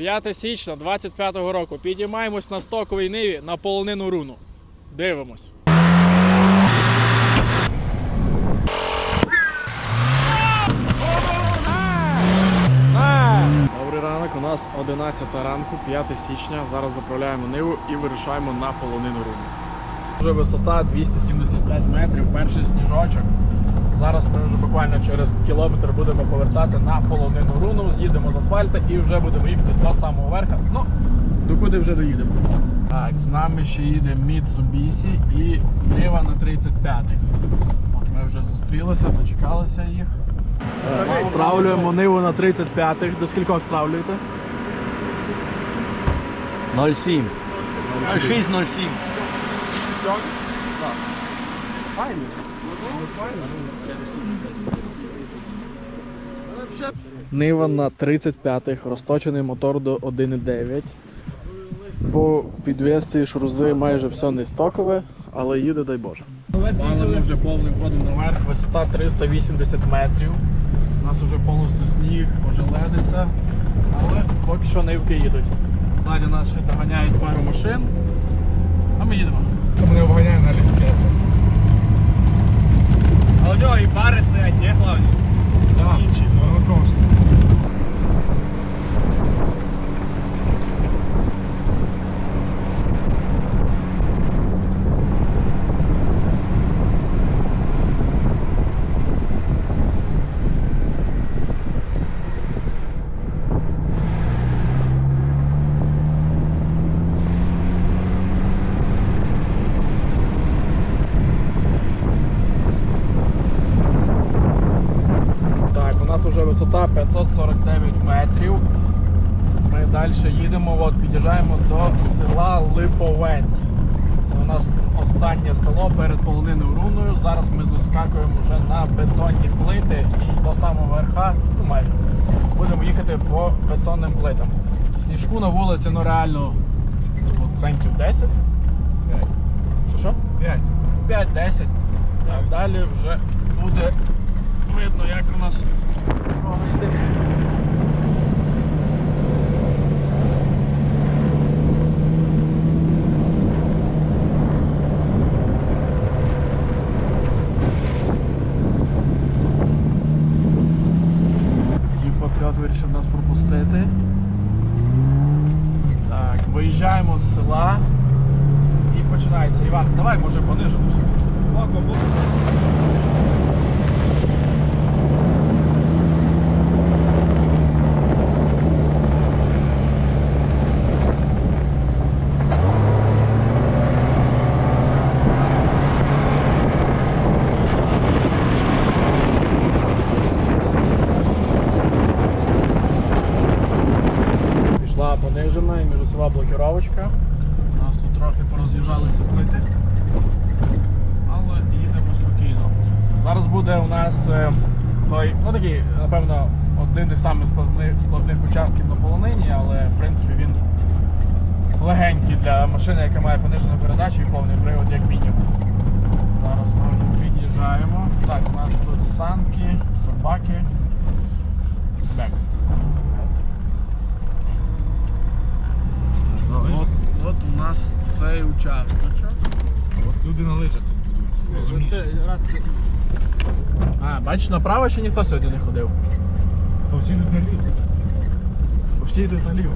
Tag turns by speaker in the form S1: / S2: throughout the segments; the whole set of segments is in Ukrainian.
S1: 5 січня 25-го року. Підіймаємось на стоковій ниві на полонину руну. Дивимось. Добрий ранок, у нас 11 ранку, 5 січня. Зараз заправляємо ниву і вирушаємо на полонину руну. Вже висота 275 метрів, перший сніжочок. Зараз ми вже буквально через кілометр будемо повертати на полонину руну, з'їдемо з асфальту і вже будемо їхати до самого верха. Ну, докуди вже доїдемо. Так, з нами ще їде Mitsubishi і Нива на 35-х. От ми вже зустрілися, дочекалися їх. Стравлюємо Ниву на 35-х. До скількох стравлюєте?
S2: 0,7. 6,07.
S1: Нива на 35-х, розточений мотор до 1,9. По підвісці шрузи майже все не стокове, але їде, дай Боже. Валимо вже повним ходом наверх, висота 380 метрів. У нас вже повністю сніг, ожеледиться, але поки що нивки їдуть. Ззаді нас ще доганяють пару машин, а ми їдемо.
S3: Мене обганяє на літке.
S2: А у нього і бари стоять, ні, главні?
S3: Інші, Голокост.
S1: Так, у нас вже висота 549 метрів. Ми далі їдемо, от, під'їжджаємо до села Липовець. Це у нас останнє село перед полониною руною. Зараз ми заскакуємо вже на бетонні плити і до самого верха, ну майже, будемо їхати по бетонним плитам. Сніжку на вулиці ну реально центів 10. Що що?
S3: П'ять.
S1: 5-10. Так, далі вже буде видно, як у нас дорога. Джіп Патріот вирішив нас пропустити. Так, виїжджаємо з села і починається. Іван, давай може понижимося. Пішла понижена і міжосова блокіровочка. У нас тут трохи пороз'їжджалися плити. Але їдемо спокійно. Зараз буде у нас е, той, ну такий, напевно, один із самих складних, складних участків на полонині, але в принципі він легенький для машини, яка має понижену передачу і повний привод, як мінімум. Зараз ми вже під'їжджаємо. Так, у нас тут санки, собаки. Собаки. От, от у нас цей участочок.
S3: От люди на лижах тут будуть. Розумієш?
S1: А, бачиш, направо ще ніхто сьогодні не ходив.
S3: Бо всі йдуть наліво.
S1: Бо Всі йдуть наліво.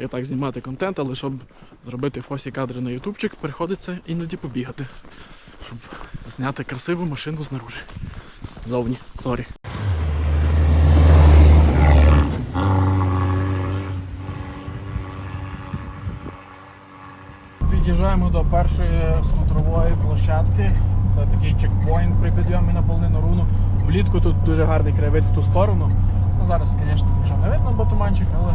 S1: Я так знімати контент, але щоб зробити фосі кадри на ютубчик, приходиться іноді побігати, щоб зняти красиву машину знаружи. Зовні, сорі. Під'їжджаємо до першої смотрової площадки. Це такий чекпоінт при підйомі на полонину руну. Влітку тут дуже гарний краєвид в ту сторону. Ну, зараз, звісно, нічого не видно, бо туманчик, але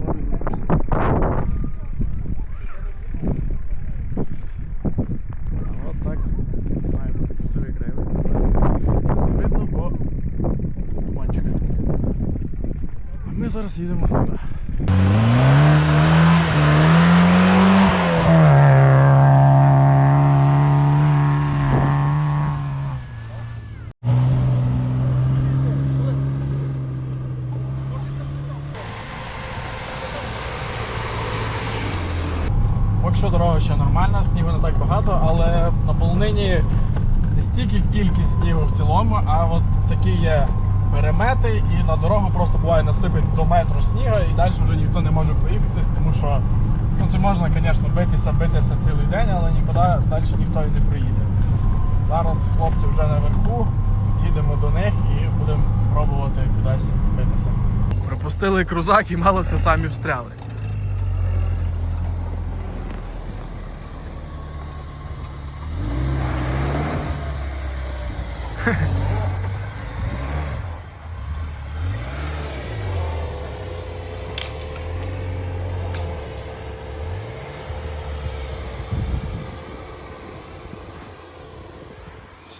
S1: От має бути красивий краєвид. Не видно, бо туманчик. А ми зараз їдемо туди. Поки що дорога ще нормальна, снігу не так багато, але на полонині не стільки кількість снігу в цілому, а от такі є перемети, і на дорогу просто буває насипить до метру снігу, і далі вже ніхто не може проїхатись, тому що ну, це можна, звісно, битися, битися цілий день, але нікуди далі ніхто і не проїде. Зараз хлопці вже наверху, їдемо до них і будемо пробувати кудись битися. Пропустили крузак і малося самі встряли.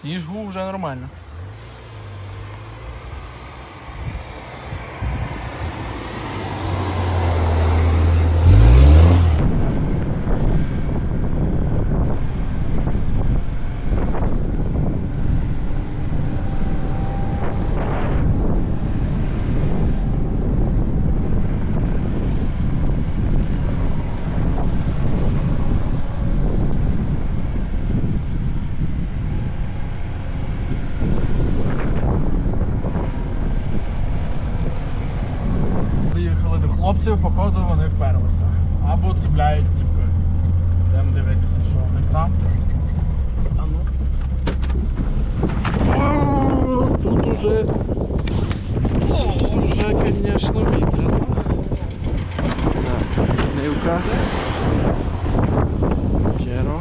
S1: Сніжгу вже нормально. Приїхали до хлопців, походу вони вперлися. Або цепляють ціпки. Йдемо дивитися, що в них там. А ну. О, Тут уже. Тут уже, звісно, вітряно. Так, нивка. Джеро.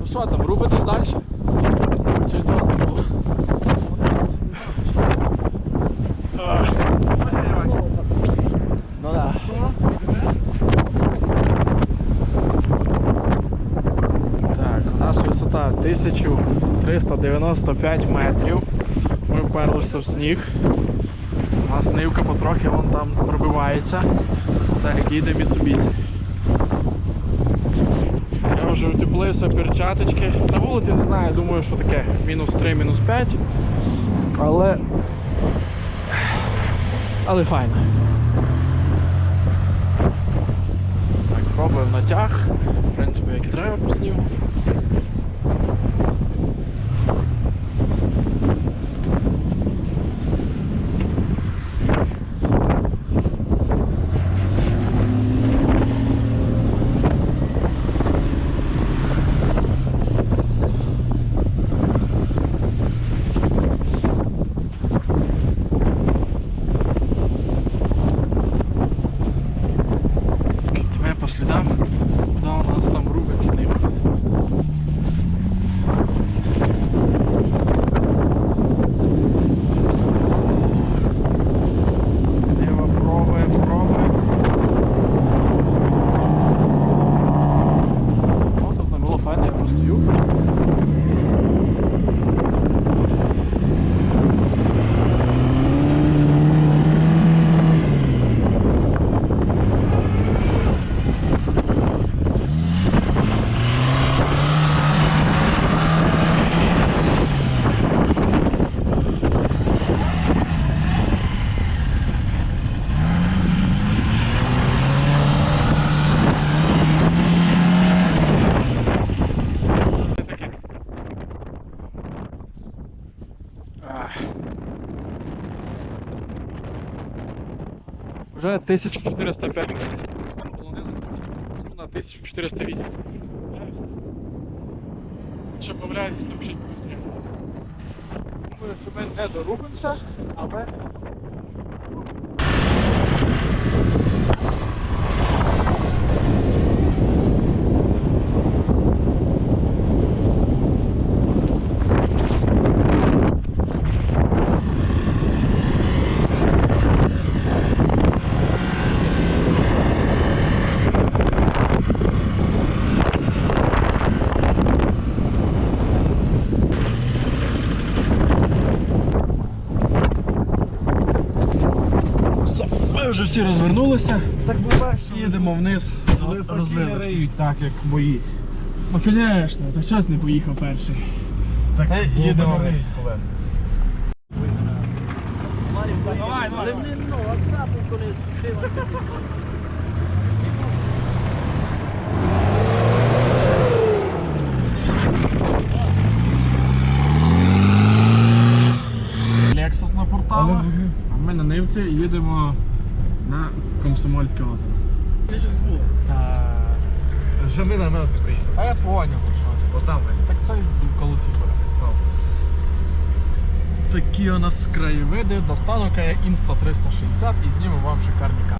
S1: Ну що там, рубитесь далі? Чи ж досить не було? Ах. Ну да. Так, у нас висота 1395 метрів. Ми вперлися в сніг. У нас нивка потрохи вон там пробивається. Так, їде Mitsubishi. Я вже утеплився, перчаточки. На вулиці не знаю, думаю, що таке мінус 3, мінус 5. Але. Але файно. Так, пробуємо натяг. В принципі, як і треба по снігу. по слідам, куди у нас там рубиться нива. Нива пробує, пробує. О, тут не було файно, я вже стою. Ах. Вже 1405 метрів. Ну, на 1408. Ще помиляюсь, напишіть коментарі. Думаю, що ми не дорухаємося, але Все, ми вже всі розвернулися,
S2: Так буває, що
S1: їдемо вниз,
S2: риють так, як мої.
S1: Ну, звісно, та час не поїхав перший.
S2: Так,
S1: Та їдемо вниз. Давай, давай. Lexus на порталах, а ми на Нивці їдемо на Комсомольське озеро. Та...
S2: Вже ми на мене це приїхали.
S1: А я поняв, що ти.
S2: Отам ми.
S1: Так це коло ці буде. Такі у нас краєвиди. Достану кає Insta 360 і зніму вам шикарні кадри.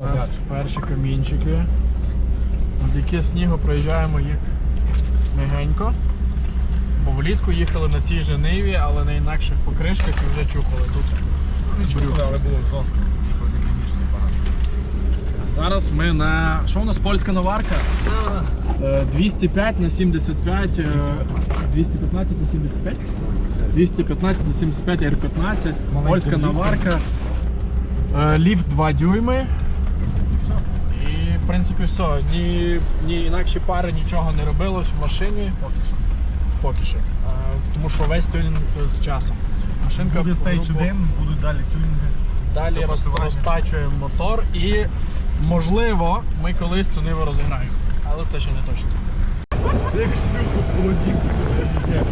S1: У нас перші камінчики. От які снігу проїжджаємо їх мягенько. Бо влітку їхали на цій же ниві, але на інакших покришках і вже чухали тут.
S2: Не чухали, але було жорстко. Їхали не багато.
S1: Зараз ми на. Що у нас польська наварка? Е, 205 на 75. е, 215 на 75? 215 на 75 R15. Польська наварка. Е, Ліфт 2 дюйми. Принципі все. Ні, ні інакші пари нічого не робилось в машині.
S2: Поки що.
S1: Поки що. Е, Тому що весь тюнінг з часом. Машинка
S2: Буде стейдж 1, будуть далі тюнінги.
S1: Далі роз,
S2: Допрацювання.
S1: розтачуємо мотор і можливо ми колись цю ниву розіграємо. Але це ще не точно.
S2: Як шлюху холодів. Таке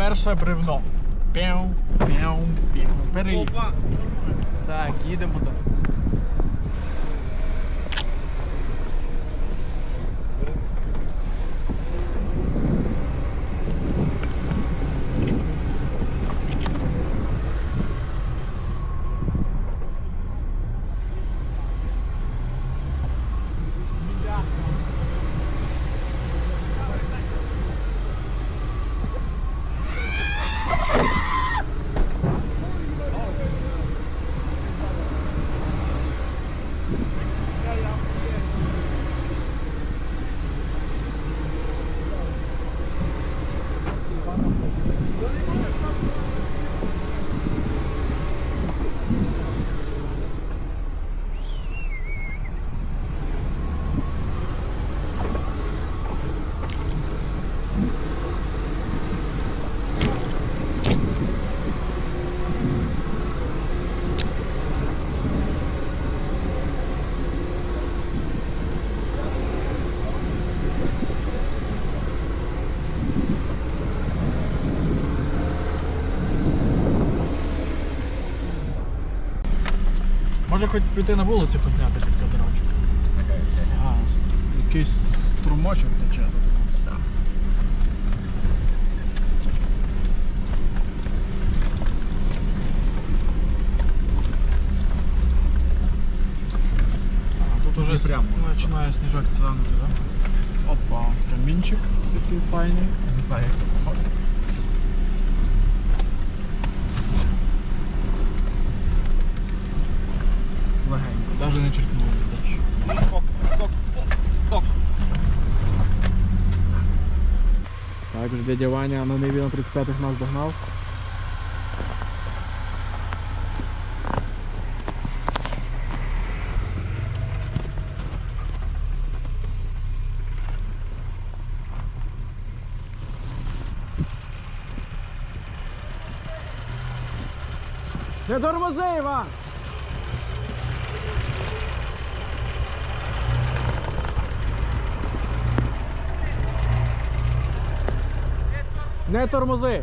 S1: перше бревно. Пєу, пєу, пєу. Переїхали. Так, їдемо далі. Може хоч піти на вулицю підняти під катерочок. А, якийсь струмочок тече. Тут уже
S2: прямо.
S1: починає сніжок танути, так? Опа, камінчик такий файний.
S2: Не знаю, як це походить.
S1: Легенько, навіть не черкнув дощ. Так, вже дядя Ваня на Ниві на 35-х нас догнав. Не тормози, Іван! Не тормози!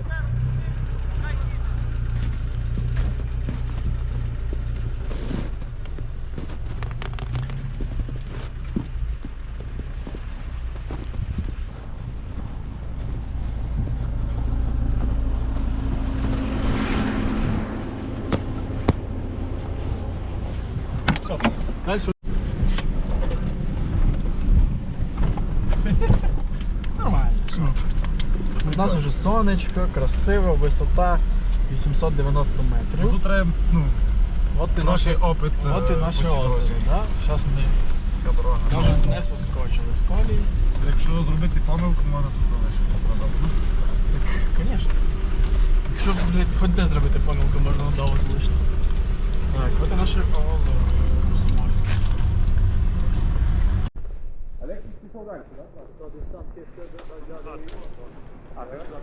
S2: Дальше.
S1: Нормально. У нас вже сонечко, красиво, висота 890
S2: Ну,
S1: метрів.
S2: Тут треба, ну,
S1: От і
S2: трохи опит.
S1: от і
S2: е,
S1: наше озеро. Да? Зараз ми
S2: дорога.
S1: не соскочили з колії.
S2: Якщо зробити помилку, можна тут? Ну,
S1: Так, звісно. Якщо блядь, хоч де зробити помилку, можна надовго залишити. Так, от і наше озеро Комсомольське.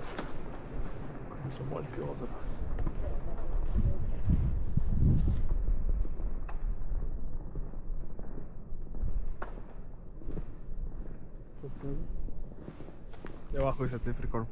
S1: Комсомольське озеро. Я вахуюся цей прикорм.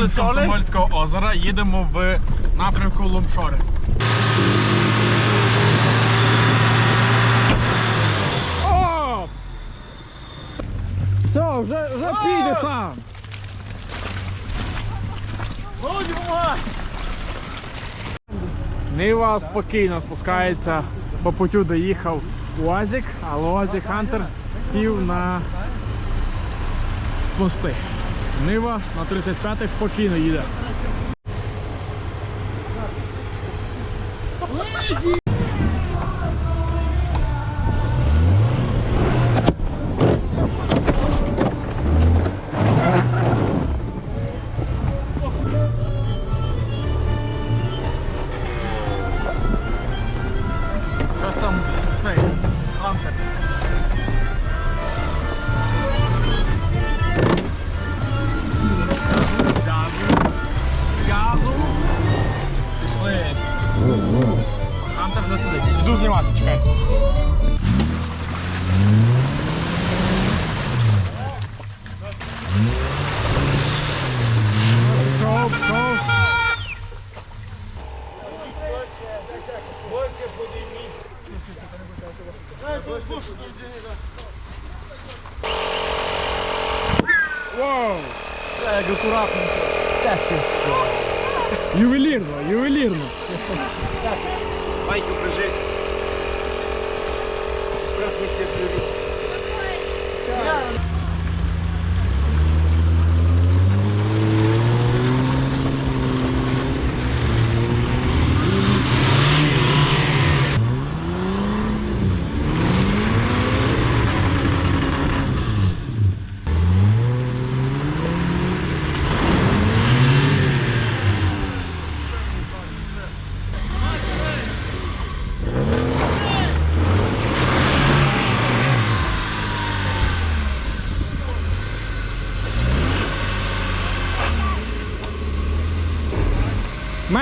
S1: Виїхали з Комсомольського озера, їдемо в напрямку Ломшори. О! Все, вже, вже піде сам. Нива спокійно спускається, по путю доїхав УАЗик, але УАЗик Хантер сів на мости. Нива на 35-х спокійно їде. акуратно. Ювелирно, ювелирно. що? Ювелірно, ювелірно. Так, майку прижився.
S3: Здравствуйте, привіт.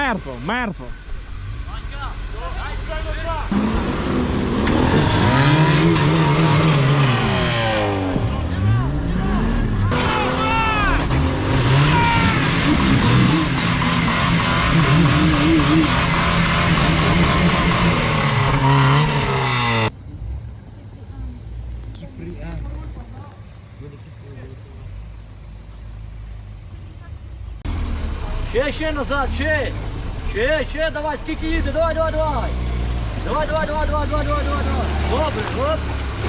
S1: Мертво, мертво.
S4: Ще, ще назад, ще! Ще, ще, давай, скільки їде, давай, давай, давай! Давай, давай, давай, давай, давай, давай, давай, давай! Добре, оп!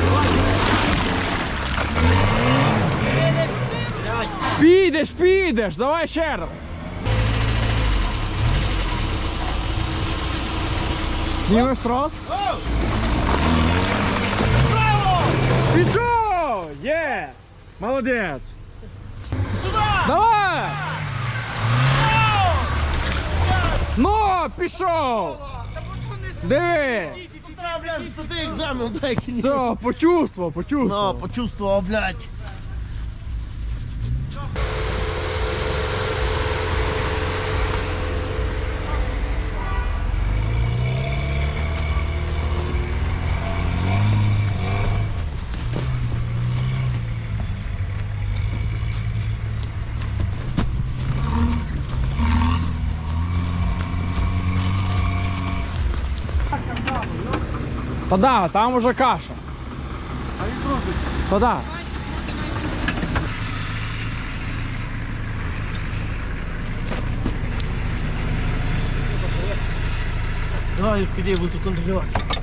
S4: Давай, Їде. Блядь.
S1: Підеш, підеш, давай ще раз. Знімеш трос? Пішов! Є! Молодець! Давай! Ну, пішов! Диви!
S4: Ти екзамен, дай.
S1: Все, почувствував, почувствував.
S4: Ну, почувствував, блядь.
S1: Та да, там уже каша. Та да.
S4: Давай, піди, буду контролювати.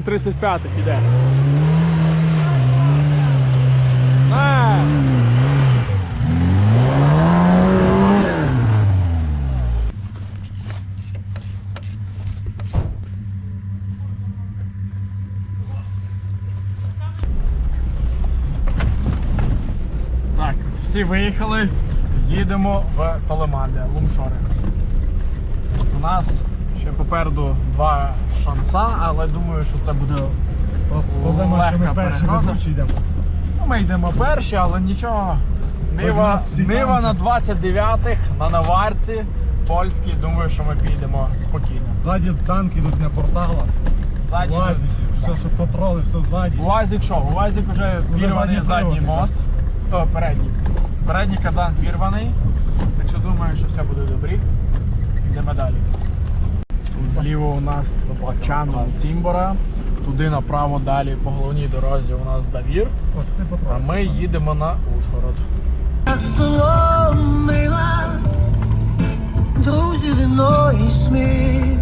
S1: На 35-х іде. Так, всі виїхали, їдемо в Толеманде, Лумшори. У нас ще попереду два шанса, але думаю, що це буде
S3: проблема, що ми
S1: легка
S3: перші
S1: перегрузка.
S3: ведучі йдемо.
S1: Ну, ми йдемо перші, але нічого. Нива,
S3: нас всі
S1: Нива на 29-х, на наварці польській. Думаю, що ми підемо спокійно.
S3: Ззаді танки йдуть на порталах,
S1: Задній
S3: лазики, все, що патроли, все ззаді.
S1: УАЗик що? УАЗик вже
S3: Уже
S1: пірваний
S3: задній
S1: задній
S3: привод,
S1: мост. О, передній. Передній кардан пірваний. Так що думаю, що все буде добре. Йдемо далі. Тут зліва у нас Бачану Цімбора. Туди направо далі по головній дорозі у нас Давір. А ми їдемо на Ужгород.
S5: За столом мила, друзі, вино і сміх.